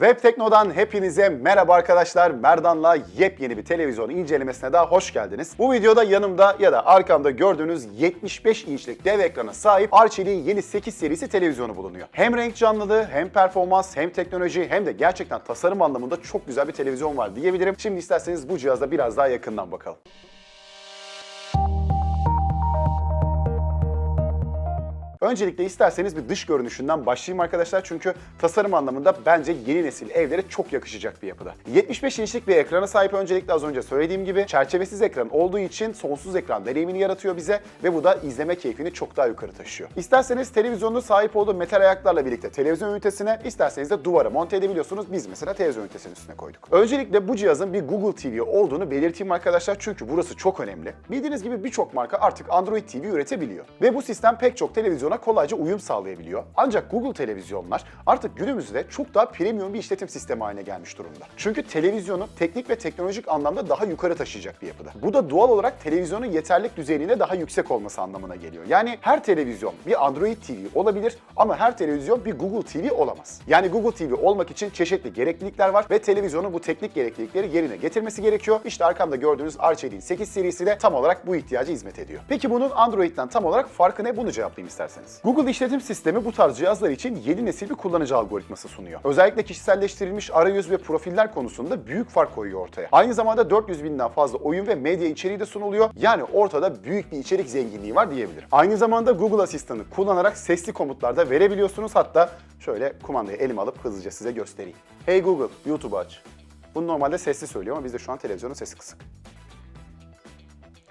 Web Tekno'dan hepinize merhaba arkadaşlar. Merdan'la yepyeni bir televizyon incelemesine daha hoş geldiniz. Bu videoda yanımda ya da arkamda gördüğünüz 75 inçlik dev ekrana sahip Arçelik'in yeni 8 serisi televizyonu bulunuyor. Hem renk canlılığı, hem performans, hem teknoloji, hem de gerçekten tasarım anlamında çok güzel bir televizyon var diyebilirim. Şimdi isterseniz bu cihazda biraz daha yakından bakalım. Öncelikle isterseniz bir dış görünüşünden başlayayım arkadaşlar çünkü tasarım anlamında bence yeni nesil evlere çok yakışacak bir yapıda. 75 inçlik bir ekrana sahip öncelikle az önce söylediğim gibi çerçevesiz ekran olduğu için sonsuz ekran deneyimini yaratıyor bize ve bu da izleme keyfini çok daha yukarı taşıyor. İsterseniz televizyonda sahip olduğu metal ayaklarla birlikte televizyon ünitesine, isterseniz de duvara monte edebiliyorsunuz. Biz mesela televizyon ünitesinin üstüne koyduk. Öncelikle bu cihazın bir Google TV olduğunu belirteyim arkadaşlar çünkü burası çok önemli. Bildiğiniz gibi birçok marka artık Android TV üretebiliyor ve bu sistem pek çok televizyona kolayca uyum sağlayabiliyor. Ancak Google televizyonlar artık günümüzde çok daha premium bir işletim sistemi haline gelmiş durumda. Çünkü televizyonu teknik ve teknolojik anlamda daha yukarı taşıyacak bir yapıda. Bu da doğal olarak televizyonun yeterlik düzeyine daha yüksek olması anlamına geliyor. Yani her televizyon bir Android TV olabilir ama her televizyon bir Google TV olamaz. Yani Google TV olmak için çeşitli gereklilikler var ve televizyonun bu teknik gereklilikleri yerine getirmesi gerekiyor. İşte arkamda gördüğünüz Arçelik'in 8 serisi de tam olarak bu ihtiyaca hizmet ediyor. Peki bunun Android'den tam olarak farkı ne? Bunu cevaplayayım isterseniz. Google işletim sistemi bu tarz cihazlar için yeni nesil bir kullanıcı algoritması sunuyor. Özellikle kişiselleştirilmiş arayüz ve profiller konusunda büyük fark koyuyor ortaya. Aynı zamanda 400 binden fazla oyun ve medya içeriği de sunuluyor. Yani ortada büyük bir içerik zenginliği var diyebilirim. Aynı zamanda Google Asistan'ı kullanarak sesli komutlar da verebiliyorsunuz. Hatta şöyle kumandayı elime alıp hızlıca size göstereyim. Hey Google, YouTube'u aç. Bunu normalde sesli söylüyor ama bizde şu an televizyonun sesi kısık.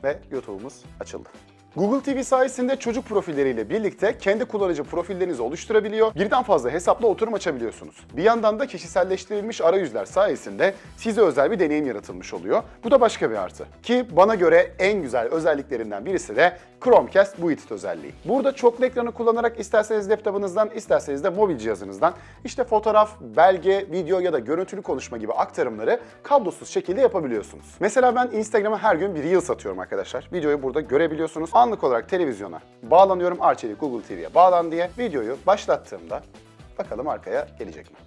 Ve YouTube'umuz açıldı. Google TV sayesinde çocuk profilleriyle birlikte kendi kullanıcı profillerinizi oluşturabiliyor, birden fazla hesapla oturum açabiliyorsunuz. Bir yandan da kişiselleştirilmiş arayüzler sayesinde size özel bir deneyim yaratılmış oluyor. Bu da başka bir artı. Ki bana göre en güzel özelliklerinden birisi de Chromecast Built özelliği. Burada çoklu ekranı kullanarak isterseniz laptopunuzdan, isterseniz de mobil cihazınızdan işte fotoğraf, belge, video ya da görüntülü konuşma gibi aktarımları kablosuz şekilde yapabiliyorsunuz. Mesela ben Instagram'a her gün bir Reels atıyorum arkadaşlar. Videoyu burada görebiliyorsunuz. Anlık olarak televizyona bağlanıyorum. Arçelik Google TV'ye bağlan diye videoyu başlattığımda bakalım arkaya gelecek mi?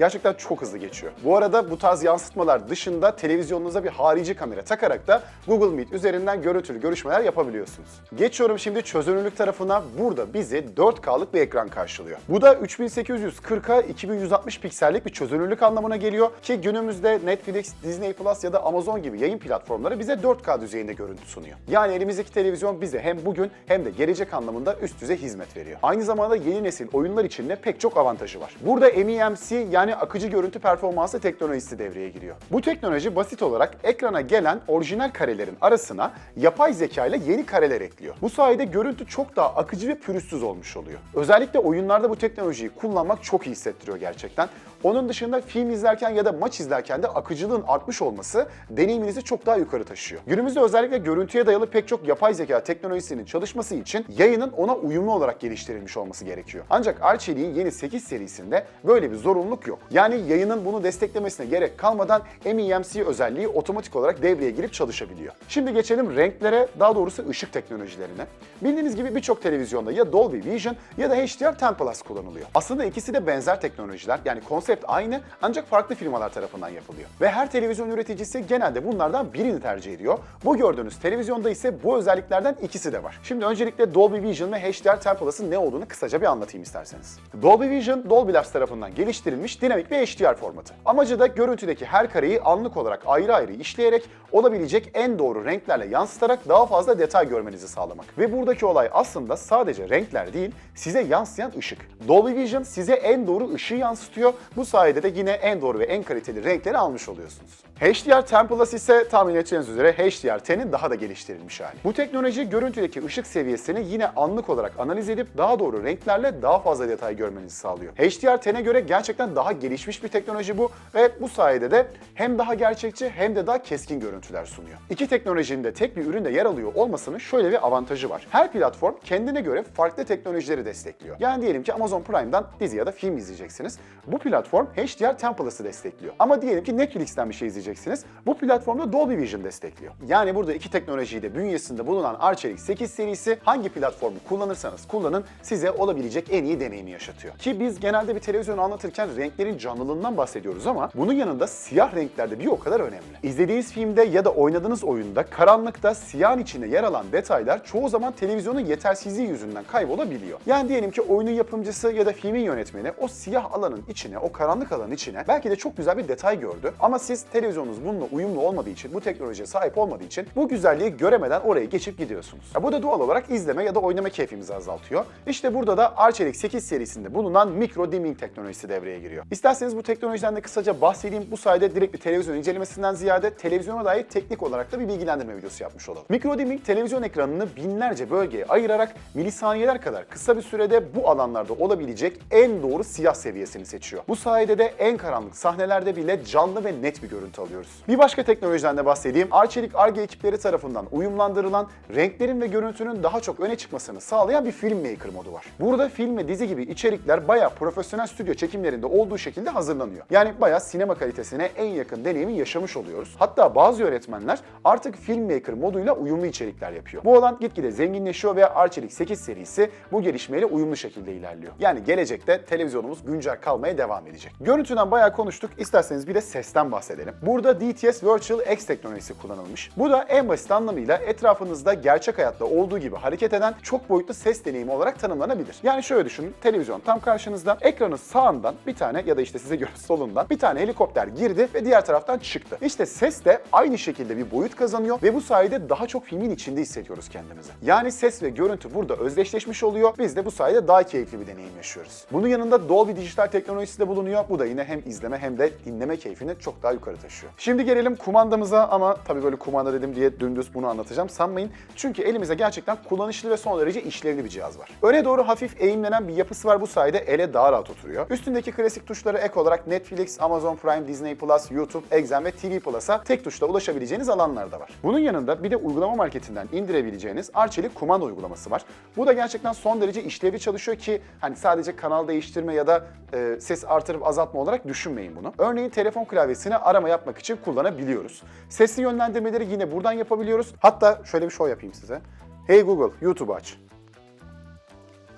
Gerçekten çok hızlı geçiyor. Bu arada bu tarz yansıtmalar dışında televizyonunuza bir harici kamera takarak da Google Meet üzerinden görüntülü görüşmeler yapabiliyorsunuz. Geçiyorum şimdi çözünürlük tarafına. Burada bizi 4K'lık bir ekran karşılıyor. Bu da 3840'a 2160 piksellik bir çözünürlük anlamına geliyor ki günümüzde Netflix, Disney Plus ya da Amazon gibi yayın platformları bize 4K düzeyinde görüntü sunuyor. Yani elimizdeki televizyon bize hem bugün hem de gelecek anlamında üst düzey hizmet veriyor. Aynı zamanda yeni nesil oyunlar için de pek çok avantajı var. Burada MEMC yani akıcı görüntü performansı teknolojisi devreye giriyor. Bu teknoloji basit olarak ekrana gelen orijinal karelerin arasına yapay zeka ile yeni kareler ekliyor. Bu sayede görüntü çok daha akıcı ve pürüzsüz olmuş oluyor. Özellikle oyunlarda bu teknolojiyi kullanmak çok iyi hissettiriyor gerçekten. Onun dışında film izlerken ya da maç izlerken de akıcılığın artmış olması deneyiminizi çok daha yukarı taşıyor. Günümüzde özellikle görüntüye dayalı pek çok yapay zeka teknolojisinin çalışması için yayının ona uyumlu olarak geliştirilmiş olması gerekiyor. Ancak Arçelik'in yeni 8 serisinde böyle bir zorunluluk yok. Yani yayının bunu desteklemesine gerek kalmadan MEMC özelliği otomatik olarak devreye girip çalışabiliyor. Şimdi geçelim renklere, daha doğrusu ışık teknolojilerine. Bildiğiniz gibi birçok televizyonda ya Dolby Vision ya da HDR10 Plus kullanılıyor. Aslında ikisi de benzer teknolojiler. Yani konsept aynı ancak farklı firmalar tarafından yapılıyor. Ve her televizyon üreticisi genelde bunlardan birini tercih ediyor. Bu gördüğünüz televizyonda ise bu özelliklerden ikisi de var. Şimdi öncelikle Dolby Vision ve HDR10 Plus'ın ne olduğunu kısaca bir anlatayım isterseniz. Dolby Vision, Dolby Labs tarafından geliştirilmiş dinamik bir HDR formatı. Amacı da görüntüdeki her kareyi anlık olarak ayrı ayrı işleyerek olabilecek en doğru renklerle yansıtarak daha fazla detay görmenizi sağlamak. Ve buradaki olay aslında sadece renkler değil, size yansıyan ışık. Dolby Vision size en doğru ışığı yansıtıyor. Bu sayede de yine en doğru ve en kaliteli renkleri almış oluyorsunuz. HDR10 Plus ise tahmin edeceğiniz üzere HDR10'in daha da geliştirilmiş hali. Bu teknoloji görüntüdeki ışık seviyesini yine anlık olarak analiz edip daha doğru renklerle daha fazla detay görmenizi sağlıyor. HDR10'e göre gerçekten daha gelişmiş bir teknoloji bu ve bu sayede de hem daha gerçekçi hem de daha keskin görüntüler sunuyor. İki teknolojinin de tek bir üründe yer alıyor olmasının şöyle bir avantajı var. Her platform kendine göre farklı teknolojileri destekliyor. Yani diyelim ki Amazon Prime'dan dizi ya da film izleyeceksiniz. Bu platform platform HDR10 Plus'ı destekliyor. Ama diyelim ki Netflix'ten bir şey izleyeceksiniz. Bu platformda Dolby Vision destekliyor. Yani burada iki teknolojiyi de bünyesinde bulunan Arçelik 8 serisi hangi platformu kullanırsanız kullanın size olabilecek en iyi deneyimi yaşatıyor. Ki biz genelde bir televizyonu anlatırken renklerin canlılığından bahsediyoruz ama bunun yanında siyah renklerde bir o kadar önemli. İzlediğiniz filmde ya da oynadığınız oyunda karanlıkta siyahın içinde yer alan detaylar çoğu zaman televizyonun yetersizliği yüzünden kaybolabiliyor. Yani diyelim ki oyunun yapımcısı ya da filmin yönetmeni o siyah alanın içine, o karanlık alanın içine belki de çok güzel bir detay gördü. Ama siz televizyonunuz bununla uyumlu olmadığı için, bu teknolojiye sahip olmadığı için bu güzelliği göremeden oraya geçip gidiyorsunuz. Ya bu da doğal olarak izleme ya da oynama keyfimizi azaltıyor. İşte burada da Arçelik 8 serisinde bulunan mikro dimming teknolojisi devreye giriyor. İsterseniz bu teknolojiden de kısaca bahsedeyim. Bu sayede direkt bir televizyon incelemesinden ziyade televizyona dair teknik olarak da bir bilgilendirme videosu yapmış olalım. Mikro dimming televizyon ekranını binlerce bölgeye ayırarak milisaniyeler kadar kısa bir sürede bu alanlarda olabilecek en doğru siyah seviyesini seçiyor. Bu sayede de en karanlık sahnelerde bile canlı ve net bir görüntü alıyoruz. Bir başka teknolojiden de bahsedeyim. Arçelik Arge ekipleri tarafından uyumlandırılan renklerin ve görüntünün daha çok öne çıkmasını sağlayan bir filmmaker modu var. Burada film ve dizi gibi içerikler bayağı profesyonel stüdyo çekimlerinde olduğu şekilde hazırlanıyor. Yani bayağı sinema kalitesine en yakın deneyimi yaşamış oluyoruz. Hatta bazı yönetmenler artık filmmaker moduyla uyumlu içerikler yapıyor. Bu alan gitgide zenginleşiyor ve Arçelik 8 serisi bu gelişmeyle uyumlu şekilde ilerliyor. Yani gelecekte televizyonumuz güncel kalmaya devam edecek. Görüntüden bayağı konuştuk. İsterseniz bir de sesten bahsedelim. Burada DTS Virtual X teknolojisi kullanılmış. Bu da en basit anlamıyla etrafınızda gerçek hayatta olduğu gibi hareket eden çok boyutlu ses deneyimi olarak tanımlanabilir. Yani şöyle düşünün. Televizyon tam karşınızda. Ekranın sağından bir tane ya da işte size göre solundan bir tane helikopter girdi ve diğer taraftan çıktı. İşte ses de aynı şekilde bir boyut kazanıyor ve bu sayede daha çok filmin içinde hissediyoruz kendimizi. Yani ses ve görüntü burada özdeşleşmiş oluyor. Biz de bu sayede daha keyifli bir deneyim yaşıyoruz. Bunun yanında Dolby dijital teknolojisi de bulunuyor. Bu da yine hem izleme hem de dinleme keyfini çok daha yukarı taşıyor. Şimdi gelelim kumandamıza ama tabii böyle kumanda dedim diye dümdüz bunu anlatacağım sanmayın. Çünkü elimizde gerçekten kullanışlı ve son derece işlevli bir cihaz var. Öne doğru hafif eğimlenen bir yapısı var bu sayede ele daha rahat oturuyor. Üstündeki klasik tuşlara ek olarak Netflix, Amazon Prime, Disney Plus, YouTube, Exxen ve TV Plus'a tek tuşla ulaşabileceğiniz alanlar da var. Bunun yanında bir de uygulama marketinden indirebileceğiniz Arçelik kumanda uygulaması var. Bu da gerçekten son derece işlevli çalışıyor ki hani sadece kanal değiştirme ya da e, ses artırıp azaltma olarak düşünmeyin bunu. Örneğin telefon klavyesine arama yapmak için kullanabiliyoruz. Sesli yönlendirmeleri yine buradan yapabiliyoruz. Hatta şöyle bir show yapayım size. Hey Google, YouTube aç.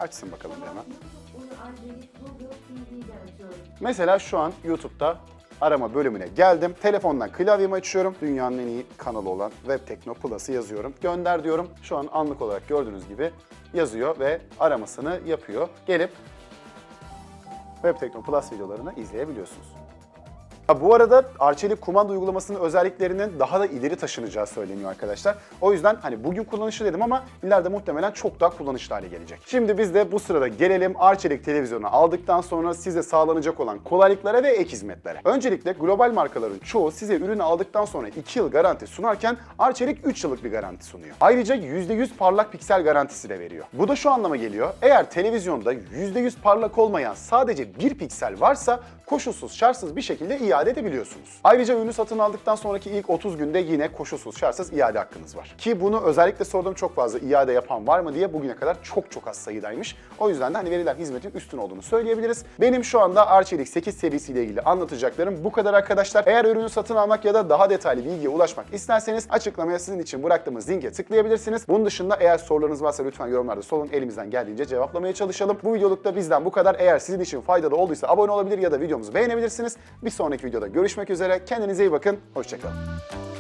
Açsın bakalım bir hemen. Mesela şu an YouTube'da arama bölümüne geldim. Telefondan klavyemi açıyorum. Dünyanın en iyi kanalı olan Web Tekno Plus'ı yazıyorum. Gönder diyorum. Şu an anlık olarak gördüğünüz gibi yazıyor ve aramasını yapıyor. Gelip Web Tekno Plus videolarını izleyebiliyorsunuz. Ha, bu arada Arçelik kumanda uygulamasının özelliklerinin daha da ileri taşınacağı söyleniyor arkadaşlar. O yüzden hani bugün kullanışlı dedim ama ileride muhtemelen çok daha kullanışlı hale gelecek. Şimdi biz de bu sırada gelelim Arçelik televizyonu aldıktan sonra size sağlanacak olan kolaylıklara ve ek hizmetlere. Öncelikle global markaların çoğu size ürünü aldıktan sonra 2 yıl garanti sunarken Arçelik 3 yıllık bir garanti sunuyor. Ayrıca %100 parlak piksel garantisi de veriyor. Bu da şu anlama geliyor. Eğer televizyonda %100 parlak olmayan sadece bir piksel varsa koşulsuz şartsız bir şekilde iade edebiliyorsunuz. Ayrıca ürünü satın aldıktan sonraki ilk 30 günde yine koşulsuz şartsız iade hakkınız var. Ki bunu özellikle sorduğum çok fazla iade yapan var mı diye bugüne kadar çok çok az sayıdaymış. O yüzden de hani verilen hizmetin üstün olduğunu söyleyebiliriz. Benim şu anda Arçelik 8 serisiyle ilgili anlatacaklarım bu kadar arkadaşlar. Eğer ürünü satın almak ya da daha detaylı bilgiye ulaşmak isterseniz açıklamaya sizin için bıraktığımız linke tıklayabilirsiniz. Bunun dışında eğer sorularınız varsa lütfen yorumlarda sorun. Elimizden geldiğince cevaplamaya çalışalım. Bu videolukta bizden bu kadar. Eğer sizin için faydalı olduysa abone olabilir ya da videomuzu beğenebilirsiniz. Bir sonraki videoda görüşmek üzere. Kendinize iyi bakın. Hoşçakalın.